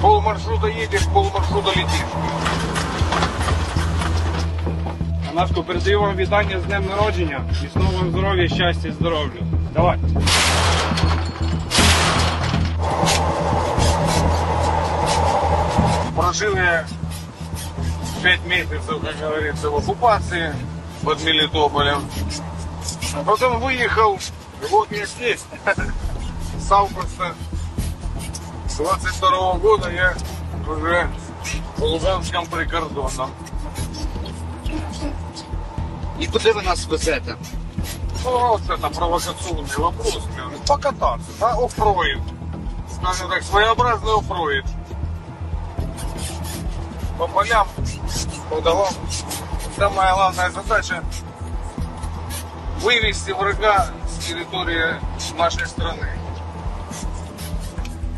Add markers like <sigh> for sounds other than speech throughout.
Пол маршрута едешь, пол маршрута летишь. Анашко, передаю вам вітання з днем народження. Міцного вам здоров'я, щастя і здоров'я. Давай. Прожили пять месяцев, как говорится, в оккупации под Мелитополем. А потом выехал, вот я здесь. <laughs> С августа 22 года я уже в Луганском прикордонном. І куди ви нас везете? Ну, вот это провокационный вопрос. блин. Покататься, да, оффроид. Скажем так, своеобразный оффроид. По полям, по домам. Самая главная задача вывести врага с территории нашей страны.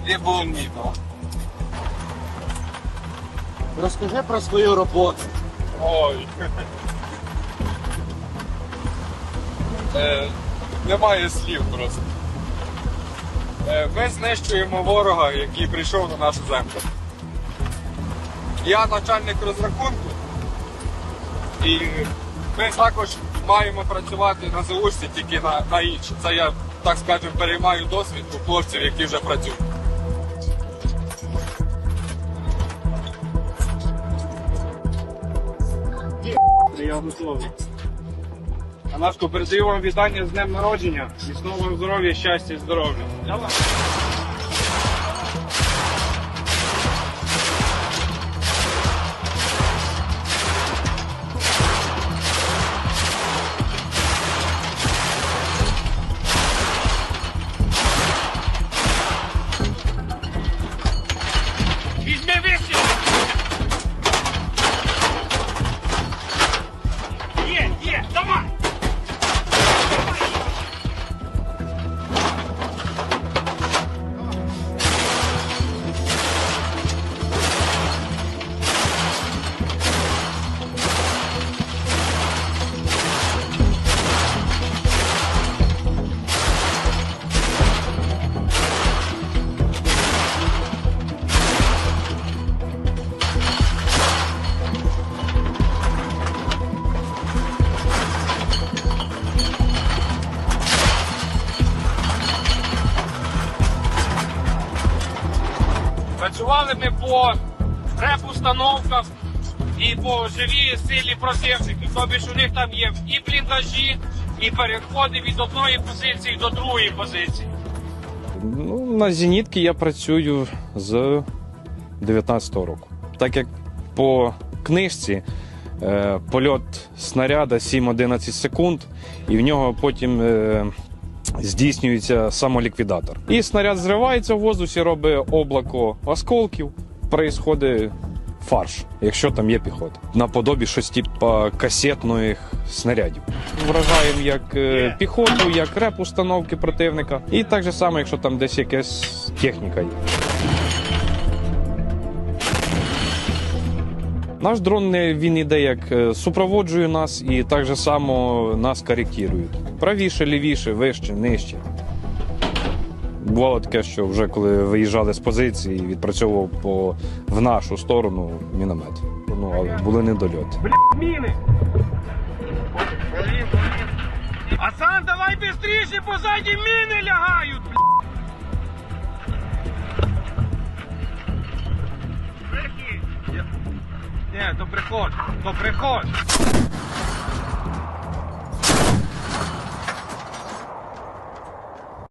Был. Розкажи про свою роботу. Ой. Е, немає слів просто. Е, ми знищуємо ворога, який прийшов на нашу землю. Я начальник розрахунку, і ми також маємо працювати на заушці тільки на, на інше. Це я, так скажемо, переймаю досвід у хлопців, які вже працюють. Я готовий. Передаю вам вітання з днем народження. Міцного вам здоров'я, щастя і здоров'я. Візьми висі! Працювали ми по реп-установках і по живій силі противників. Тобі ж у них там є і бліндажі, і переходи від одної позиції до другої позиції. Ну, на зенітки я працюю з 19-го року. Так як по книжці е, польот снаряда 7-11 секунд, і в нього потім е, здійснюється самоліквідатор. І снаряд зривається в воздусі, робить облако осколків, проїсходить фарш, якщо там є піхота. Наподобі щось типа касетних снарядів. Вражаємо як е, піхоту, як реп установки противника. І так же само, якщо там десь якась техніка є. Наш дрон він іде як е, супроводжує нас і так же само нас коректує. Правіше, лівіше, вище, нижче. Бувало таке, що вже коли виїжджали з позиції, відпрацьовував по, в нашу сторону міномет. Ну, але були недольоти. Міни! Асан, давай быстріше, позаді міни лягають! Ні, то приходь, то приходь.